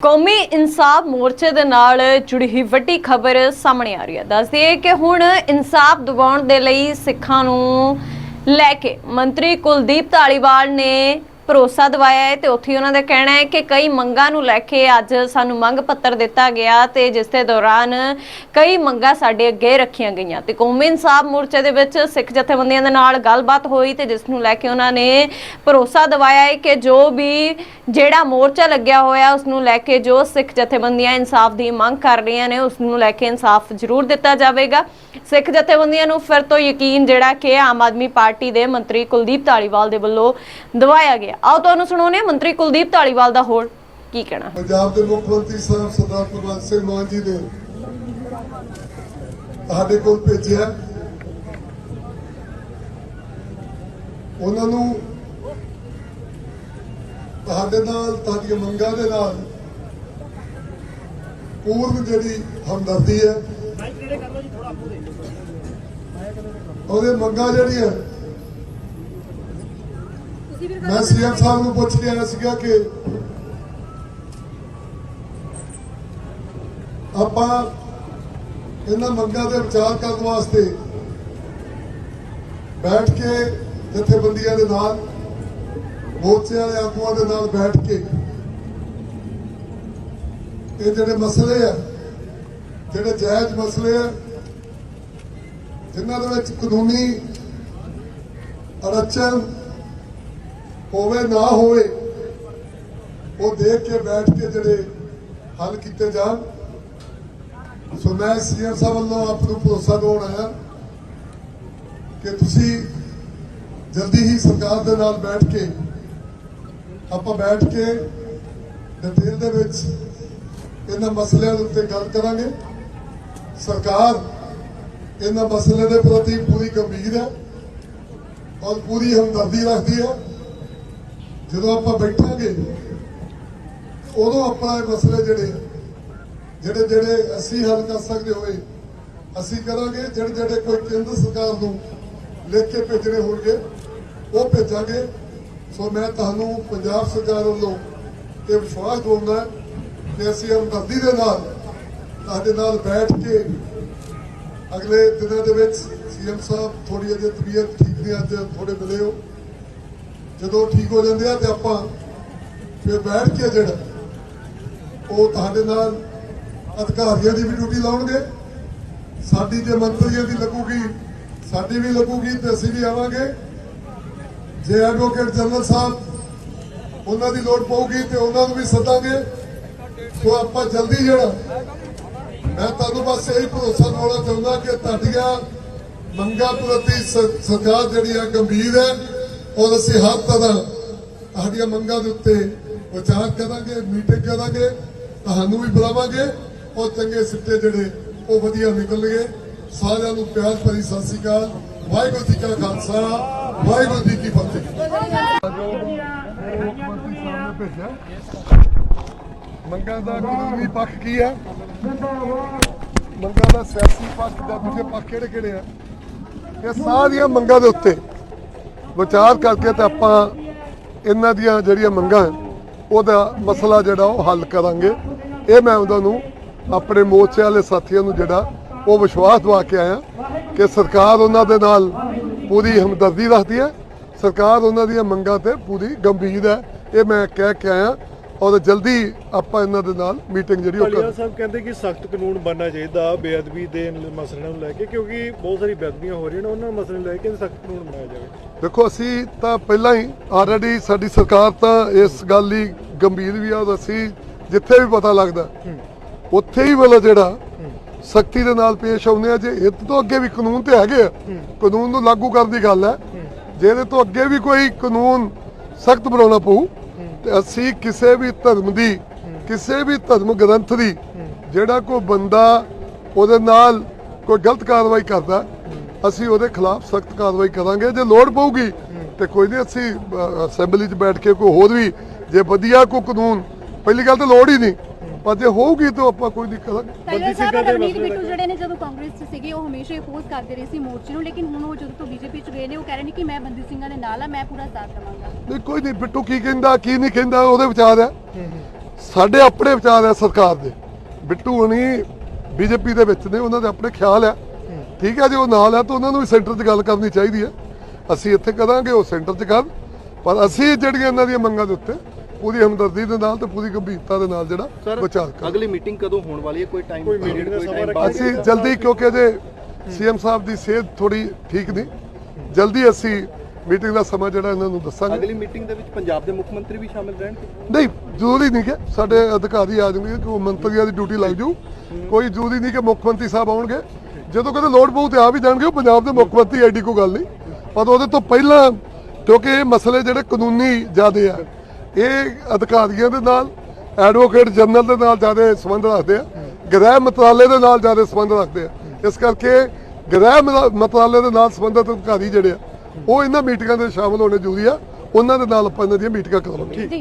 ਕੌਮੀ ਇਨਸਾਫ ਮੋਰਚੇ ਦੇ ਨਾਲ ਜੁੜੀ ਹੋਈ ਵੱਡੀ ਖਬਰ ਸਾਹਮਣੇ ਆ ਰਹੀ ਹੈ। ਦੱਸਦੀ ਹੈ ਕਿ ਹੁਣ ਇਨਸਾਫ ਦਿਵਾਉਣ ਦੇ ਲਈ ਸਿੱਖਾਂ ਨੂੰ ਲੈ ਕੇ ਮੰਤਰੀ ਕੁਲਦੀਪ ਧਾਲੀਵਾਲ ਨੇ ਭਰੋਸਾ ਦਿਵਾਇਆ ਹੈ ਤੇ ਉੱਥੇ ਉਹਨਾਂ ਦਾ ਕਹਿਣਾ ਹੈ ਕਿ ਕਈ ਮੰਗਾਂ ਨੂੰ ਲੈ ਕੇ ਅੱਜ ਸਾਨੂੰ ਮੰਗ ਪੱਤਰ ਦਿੱਤਾ ਗਿਆ ਤੇ ਜਿਸ ਦੇ ਦੌਰਾਨ ਕਈ ਮੰਗਾਂ ਸਾਡੇ ਅੱਗੇ ਰੱਖੀਆਂ ਗਈਆਂ। ਤੇ ਕੌਮੀ ਇਨਸਾਫ ਮੋਰਚੇ ਦੇ ਵਿੱਚ ਸਿੱਖ ਜਥੇਬੰਦੀਆਂ ਦੇ ਨਾਲ ਗੱਲਬਾਤ ਹੋਈ ਤੇ ਜਿਸ ਨੂੰ ਲੈ ਕੇ ਉਹਨਾਂ ਨੇ ਭਰੋਸਾ ਦਿਵਾਇਆ ਹੈ ਕਿ ਜੋ ਵੀ ਜਿਹੜਾ ਮੋਰਚਾ ਲੱਗਿਆ ਹੋਇਆ, ਉਸ ਨੂੰ ਲੈ ਕੇ ਜੋ ਸਿੱਖ ਜਥੇਬੰਦੀਆਂ ਇਨਸਾਫ ਦੀ ਮੰਗ ਕਰ ਰਹੀਆਂ ਨੇ, ਉਸ ਨੂੰ ਲੈ ਕੇ ਇਨਸਾਫ ਜ਼ਰੂਰ ਦਿੱਤਾ ਜਾਵੇਗਾ। ਸਿੱਖ ਜਥੇਬੰਦੀਆਂ ਨੂੰ ਫਿਰ ਤੋਂ ਯਕੀਨ ਜਿਹੜਾ ਕਿ ਆਮ ਆਦਮੀ ਪਾਰਟੀ ਦੇ ਮੰਤਰੀ ਕੁਲਦੀਪ ਧਾਲੀਵਾਲ ਦੇ ਵੱਲੋਂ ਦਵਾਇਆ ਗਿਆ। ਆਓ ਤੁਹਾਨੂੰ ਸੁਣਾਉਂਦੇ ਮੰਤਰੀ ਕੁਲਦੀਪ ਢਾਲੀਵਾਲ ਦਾ ਹੋਰ ਕੀ ਕਹਿਣਾ ਪੰਜਾਬ ਦੇ ਮੁੱਖ ਮੰਤਰੀ ਸਾਹਿਬ ਸਰਦਾਰ ਭਗਵੰਤ ਸਿੰਘ ਮਾਨ ਜੀ ਨੇ ਸਾਡੇ ਕੋਲ ਭੇਜਿਆ। ਉਹਨਾਂ ਨੂੰ ਤੁਹਾਡੇ ਨਾਲ, ਤੁਹਾਡੀਆਂ ਮੰਗਾਂ ਦੇ ਨਾਲ ਪੂਰਨ ਜਿਹੜੀ ਹਮਦਰਦੀ ਹੈ, ਉਹਦੇ ਮੰਗਾਂ ਜਿਹੜੀਆਂ ਮੈਂ ਸੀਐਮ ਸਾਹਿਬ ਨੂੰ ਪੁੱਛ ਕੇ ਆਇਆ ਸੀਗਾ ਕਿ ਆਪਾਂ ਇਹਨਾਂ ਮੰਗਾਂ ਤੇ ਵਿਚਾਰ ਕਰਨ ਵਾਸਤੇ ਬੈਠ ਕੇ ਜਥੇਬੰਦੀਆਂ ਦੇ ਨਾਲ ਮੋਰਚੇ ਵਾਲੇ ਆਗੂਆਂ ਦੇ ਨਾਲ ਬੈਠ ਕੇ ਇਹ ਜਿਹੜੇ ਮਸਲੇ ਆ, ਜਿਹੜੇ ਜਾਇਜ਼ ਮਸਲੇ ਆ, ਜਿਨ੍ਹਾਂ ਦੇ ਵਿੱਚ ਕਾਨੂੰਨੀ ਅੜਚਨ ਹੋਵੇ ਨਾ ਹੋਵੇ, ਉਹ ਦੇਖ ਕੇ ਬੈਠ ਕੇ ਜਿਹੜੇ ਹੱਲ ਕੀਤੇ ਜਾਣ। ਸੋ ਮੈਂ ਸੀਐਮ ਸਾਹਿਬ ਵੱਲੋਂ ਆਪ ਨੂੰ ਭਰੋਸਾ ਦਿਵਾਉਣ ਆਇਆ ਕਿ ਤੁਸੀਂ ਜਲਦੀ ਹੀ ਸਰਕਾਰ ਦੇ ਨਾਲ ਬੈਠ ਕੇ, ਆਪਾਂ ਬੈਠ ਕੇ ਡਿਟੇਲ ਦੇ ਵਿੱਚ ਇਹਨਾਂ ਮਸਲਿਆਂ ਦੇ ਉੱਤੇ ਗੱਲ ਕਰਾਂਗੇ। ਸਰਕਾਰ ਇਹਨਾਂ ਮਸਲੇ ਦੇ ਪ੍ਰਤੀ ਪੂਰੀ ਗੰਭੀਰ ਹੈ ਔਰ ਪੂਰੀ ਹਮਦਰਦੀ ਰੱਖਦੀ ਹੈ। ਜਦੋਂ ਆਪਾਂ ਬੈਠਾਂਗੇ, ਉਦੋਂ ਆਪਾਂ ਇਹ ਮਸਲੇ ਜਿਹੜੇ ਜਿਹੜੇ ਜਿਹੜੇ ਅਸੀਂ ਹੱਲ ਕਰ ਸਕਦੇ ਹੋਏ, ਅਸੀਂ ਕਰਾਂਗੇ, ਜਿਹੜੇ ਜਿਹੜੇ ਕੋਈ ਕੇਂਦਰ ਸਰਕਾਰ ਨੂੰ ਲਿਖ ਕੇ ਭੇਜਣੇ ਹੋਣਗੇ, ਉਹ ਭੇਜਾਂਗੇ। ਸੋ ਮੈਂ ਤੁਹਾਨੂੰ ਪੰਜਾਬ ਸਰਕਾਰ ਵੱਲੋਂ ਇਹ ਵਿਸ਼ਵਾਸ ਦਿਵਾਉਂਦਾ ਕਿ ਅਸੀਂ ਹਮਦਰਦੀ ਦੇ ਨਾਲ, ਤੁਹਾਡੇ ਨਾਲ ਬੈਠ ਕੇ ਅਗਲੇ ਦਿਨਾਂ ਦੇ ਵਿੱਚ ਸੀਐਮ ਸਾਹਿਬ ਥੋੜੀ ਅਜੇ ਤਬੀਅਤ ਠੀਕ ਨਹੀਂ, ਅੱਜ ਥੋੜੇ ਮਿਲੇ ਹੋ। ਜਦੋਂ ਠੀਕ ਹੋ ਜਾਂਦੇ ਆ ਤੇ ਆਪਾਂ ਫਿਰ ਬੈਠ ਕੇ ਜਿਹੜਾ ਉਹ ਤੁਹਾਡੇ ਨਾਲ ਅਧਿਕਾਰੀਆਂ ਦੀ ਵੀ ਡਿਊਟੀ ਲਾਉਣਗੇ। ਸਾਡੀ ਜੇ ਮੰਤਰੀਆਂ ਦੀ ਲੱਗੂਗੀ, ਸਾਡੀ ਵੀ ਲੱਗੂਗੀ ਤੇ ਅਸੀਂ ਵੀ ਆਵਾਂਗੇ। ਜੇ ਐਡਵੋਕੇਟ ਜਨਰਲ ਸਾਹਿਬ ਉਹਨਾਂ ਦੀ ਲੋੜ ਪਊਗੀ ਤੇ ਉਹਨਾਂ ਨੂੰ ਵੀ ਸੱਦਾਂਗੇ। ਸੋ ਆਪਾਂ ਜਲਦੀ ਜਿਹੜਾ ਮੈਂ ਤੁਹਾਨੂੰ ਬਸ ਇਹੀ ਭਰੋਸਾ ਦਿਵਾਉਣਾ ਚਾਹੁੰਦਾ ਕਿ ਤੁਹਾਡੀਆਂ ਮੰਗਾਂ ਪ੍ਰਤੀ ਸਰਕਾਰ ਜਿਹੜੀ ਆ ਗੰਭੀਰ ਹੈ। ਔਰ ਅਸੀਂ ਹਰ ਤਰ੍ਹਾਂ ਸਾਡੀਆਂ ਮੰਗਾਂ ਦੇ ਉੱਤੇ ਵਿਚਾਰ ਕਰਾਂਗੇ ਮੀਟਿੰਗ ਕਰਾਂਗੇ, ਤੁਹਾਨੂੰ ਵੀ ਬੁਲਾਵਾਂਗੇ, ਔਰ ਚੰਗੇ ਸਿੱਟੇ ਜਿਹੜੇ ਉਹ ਵਧੀਆ ਨਿਕਲਣਗੇ। ਸਾਰਿਆਂ ਨੂੰ ਪਿਆਰ ਭਰੀ ਸਤਿ ਸ੍ਰੀ ਅਕਾਲ। ਵਾਹਿਗੁਰੂ ਜੀ ਕਾ ਖਾਲਸਾ, ਵਾਹਿਗੁਰੂ ਜੀ ਕੀ ਫਤਿਹ। ਮੰਗਾਂ ਦਾ ਕਾਨੂੰਨੀ ਪੱਖ ਕੀ ਹੈ? ਮੰਗਾਂ ਦਾ ਸਿਆਸੀ ਪੱਖ ਦਾ ਦੂਜੇ ਪੱਖ ਕਿਹੜੇ ਕਿਹੜੇ ਆ? ਇਹ ਸਾਰੀਆਂ ਮੰਗਾਂ ਦੇ ਉੱਤੇ ਵਿਚਾਰ ਕਰਕੇ ਤੇ ਆਪਾਂ ਇਹਨਾਂ ਦੀਆਂ ਜਿਹੜੀਆਂ ਮੰਗਾਂ ਉਹਦਾ ਮਸਲਾ ਜਿਹੜਾ ਉਹ ਹੱਲ ਕਰਾਂਗੇ। ਇਹ ਮੈਂ ਉਹਨਾਂ ਨੂੰ ਆਪਣੇ ਮੋਰਚੇ ਵਾਲੇ ਸਾਥੀਆਂ ਨੂੰ ਜਿਹੜਾ ਉਹ ਵਿਸ਼ਵਾਸ ਦਵਾ ਕੇ ਆਇਆ ਕਿ ਸਰਕਾਰ ਉਹਨਾਂ ਦੇ ਨਾਲ ਪੂਰੀ ਹਮਦਰਦੀ ਰੱਖਦੀ ਹੈ। ਸਰਕਾਰ ਉਹਨਾਂ ਦੀਆਂ ਮੰਗਾਂ ਤੇ ਪੂਰੀ ਗੰਭੀਰ ਹੈ। ਇਹ ਮੈਂ ਕਹਿ ਕੇ ਆਇਆ ਔਰ ਜਲਦੀ ਆਪਾਂ ਇਹਨਾਂ ਦੇ ਨਾਲ ਮੀਟਿੰਗ ਜਿਹੜੀ ਉਹ ਭਲੀਆ ਕਰ ਸਾਹਿਬ ਕਹਿੰਦੇ ਕਿ ਸਖਤ ਕਾਨੂੰਨ ਬਣਨਾ ਚਾਹੀਦਾ ਬੇਅਦਬੀ ਦੇ ਮਸਲਿਆਂ ਨੂੰ ਲੈ ਕੇ ਕਿਉਂਕਿ ਬਹੁਤ ਸਾਰੀ ਬੇਅਦਬੀਆਂ ਹੋ ਰਹੀਆਂ ਨੇ ਉਹਨਾਂ ਮਸਲਿਆਂ ਨੂੰ ਲੈ ਕੇ ਸਖਤ ਕਾਨੂੰਨ ਬਣਾਇਆ ਜਾਵੇ। ਦੇਖੋ ਅਸੀਂ ਤਾਂ ਪਹਿਲਾਂ ਹੀ ਆਲਰੇਡੀ ਸਾਡੀ ਸਰਕਾਰ ਤਾਂ ਇਸ ਗੱਲ ਲਈ ਗੰਭੀਰ ਵੀ ਆ ਅਸੀਂ ਜਿੱਥੇ ਵੀ ਪਤਾ ਲੱਗਦਾ ਉੱਥੇ ਹੀ ਵਾਲਾ ਜਿਹੜਾ ਸਖਤੀ ਦੇ ਨਾਲ ਪੇਸ਼ ਆਉਂਦੇ ਆ ਜੇ ਇਹ ਤੋਂ ਅੱਗੇ ਵੀ ਕਾਨੂੰਨ ਤੇ ਹੈਗੇ ਆ ਕਾਨੂੰਨ ਨੂੰ ਲਾਗੂ ਕਰਨ ਦੀ ਗੱਲ ਹੈ ਜੇ ਇਹਦੇ ਤੋਂ ਅੱਗੇ ਵੀ ਕੋਈ ਕਾਨੂੰਨ ਸਖਤ ਬਣਾਉਣਾ ਪਊ ਤੇ ਅਸੀਂ ਕਿਸੇ ਵੀ ਧਰਮ ਦੀ, ਕਿਸੇ ਵੀ ਧਰਮ ਗ੍ਰੰਥ ਦੀ, ਜਿਹੜਾ ਕੋਈ ਬੰਦਾ ਉਹਦੇ ਨਾਲ ਕੋਈ ਗਲਤ ਕਾਰਵਾਈ ਕਰਦਾ, ਅਸੀਂ ਉਹਦੇ ਖਿਲਾਫ ਸਖਤ ਕਾਰਵਾਈ ਕਰਾਂਗੇ। ਜੇ ਲੋੜ ਪਊਗੀ ਤੇ ਕੋਈ ਨਹੀਂ, ਅਸੀਂ ਅਸੈਂਬਲੀ 'ਚ ਬੈਠ ਕੇ ਕੋਈ ਹੋਰ ਵੀ, ਜੇ ਵਧੀਆ ਕੋਈ ਕਾਨੂੰਨ, ਪਹਿਲੀ ਗੱਲ ਤਾਂ ਲੋੜ ਹੀ ਨਹੀਂ। ਪਰ ਜੇ ਹੋਊਗੀ ਤਾਂ ਆਪਾਂ ਕੋਈ ਨਹੀਂ। ਕਰਾਂਗੇ ਟਾਈਲਰ ਸਾਹਿਬ ਸਿੰਘਾਂ ਦੇ ਰਵਨੀਤ ਬਿੱਟੂ। ਜਿਹੜੇ ਨੇ ਜਦੋਂ ਕਾਂਗਰਸ 'ਚ ਸੀਗੇ ਉਹ ਹਮੇਸ਼ਾ ਹੀ ਕਰਦੇ ਰਹੇ ਸੀ ਮੋਰਚੇ ਨੂੰ ਲੇਕਿਨ ਹੁਣ ਉਹ ਜਦੋਂ ਤੋਂ ਬੀਜੇਪੀ 'ਚ ਗਏ ਨੇ ਉਹ ਕਹਿ ਰਹੇ ਨੇ ਕਿ ਮੈਂ ਬੰਦੀ ਸਿੰਘਾਂ ਦੇ ਨਾਲ ਆ ਮੈਂ ਪੂਰਾ ਸਾਥ ਦੇਵਾਂਗਾ। ਨਹੀਂ ਕੋਈ ਨਹੀਂ ਬਿੱਟੂ ਕੀ ਕਹਿੰਦਾ ਕੀ ਨਹੀਂ ਕਹਿੰਦਾ ਉਹਦੇ ਵਿਚਾਰ ਹੈ। ਸਾਡੇ ਆਪਣੇ ਵਿਚਾਰ ਆ ਸਰਕਾਰ ਦੇ। ਬਿੱਟੂ ਹਣੀ ਬੀਜੇਪੀ ਦੇ ਵਿੱਚ ਨੇ ਉਹਨਾਂ ਦੇ ਆਪਣੇ ਖਿਆਲ ਆ ਠੀਕ ਹੈ ਜੇ ਉਹ ਨਾਲ ਆ ਤਾਂ ਉਹਨਾਂ ਨੂੰ ਵੀ ਸੈਂਟਰ 'ਚ ਗੱਲ ਕਰਨੀ ਚਾਹੀਦੀ ਹੈ। ਅਸੀਂ ਇੱਥੇ ਕਰਾਂਗੇ ਉਹ ਸੈਂਟਰ 'ਚ ਕਰਨ ਪਰ ਅਸੀਂ ਜਿਹੜੀਆਂ ਇਹਨਾਂ ਦੀਆਂ ਮੰਗਾਂ ਦੇ ਉੱਤੇ ਪੂਰੀ ਹਮਦਰਦੀ ਦੇ ਨਾਲ ਤੇ ਪੂਰੀ ਗੰਭੀਰਤਾ ਦੇ ਨਾਲ ਜਿਹੜਾ ਵਿਚਾਰ ਕਰਾਂਗੇ ਅਗਲੀ ਮੀਟਿੰਗ ਕਦੋਂ ਹੋਣ ਵਾਲੀ ਹੈ? ਕੋਈ ਟਾਈਮ ਕੋਈ meeting ਦਾ ਸਮਾਂ ਰੱਖਿਆ ਅਸੀਂ ਜਲਦੀ ਕਿਉਂਕਿ ਅਜੇ ਸੀਐਮ ਸਾਹਿਬ ਦੀ ਸਿਹਤ ਥੋੜੀ ਠੀਕ ਨਹੀਂ। ਜਲਦੀ ਅਸੀਂ ਮੀਟਿੰਗ ਦਾ ਸਮਾਂ ਜਿਹੜਾ ਇਹਨਾਂ ਨੂੰ ਦੱਸਾਂਗੇ। ਅਗਲੀ ਮੀਟਿੰਗ ਦੇ ਵਿੱਚ ਪੰਜਾਬ ਦੇ ਮੁੱਖ ਮੰਤਰੀ ਵੀ ਸ਼ਾਮਿਲ ਰਹਿਣਗੇ? ਨਹੀਂ ਜ਼ਰੂਰੀ ਨਹੀਂ ਕਿ ਸਾਡੇ ਅਧਿਕਾਰੀ ਆ ਜਾਣਗੇ ਕਿ ਉਹ ਮੰਤਰੀਆਂ ਦੀ ਡਿਊਟੀ ਲੱਗ ਜਾਊ। ਕੋਈ ਜ਼ਰੂਰੀ ਨਹੀਂ ਕਿ ਮੁੱਖ ਮੰਤਰੀ ਸਾਹਿਬ ਆਉਣਗੇ। ਜਦੋਂ ਕਦੇ ਲੋੜ ਪਊ ਤੇ ਆ ਵੀ ਜਾਣਗੇ ਉਹ ਪੰਜਾਬ ਦੇ ਮੁੱਖ ਮੰਤਰੀ ਐਡੀ ਕੋਈ ਗੱਲ ਨਹੀਂ। ਪਰ ਉਹਦੇ ਤੋਂ ਪਹਿਲਾਂ ਕਿਉਂਕਿ ਇਹ ਮਸਲੇ ਜਿਹੜੇ ਕਾਨੂੰਨੀ ਜ਼ਿਆਦੇ ਆ ਇਹ ਅਧਿਕਾਰੀਆਂ ਦੇ ਨਾਲ ਐਡਵੋਕੇਟ ਜਨਰਲ ਦੇ ਨਾਲ ਜ਼ਿਆਦਾ ਸੰਬੰਧ ਰੱਖਦੇ ਆ, ਗ੍ਰਹਿ ਮੰਤਰਾਲੇ ਦੇ ਨਾਲ ਜ਼ਿਆਦਾ ਸੰਬੰਧ ਰੱਖਦੇ ਆ। ਇਸ ਕਰਕੇ ਗ੍ਰਹਿ ਮੰਤਰਾਲੇ ਦੇ ਨਾਲ ਸੰਬੰਧਿਤ ਅਧਿਕਾਰੀ ਜਿਹੜੇ ਆ, ਉਹ ਇਹਨਾਂ ਮੀਟਿੰਗਾਂ ਦੇ ਸ਼ਾਮਲ ਹੋਣੇ ਜ਼ਰੂਰੀ ਆ। ਉਹਨਾਂ ਦੇ ਨਾਲ ਆਪਾਂ ਇਹਨਾਂ ਦੀਆਂ ਮੀਟਿੰਗਾਂ ਕਰਾਵਾਂਗੇ। ਜੀ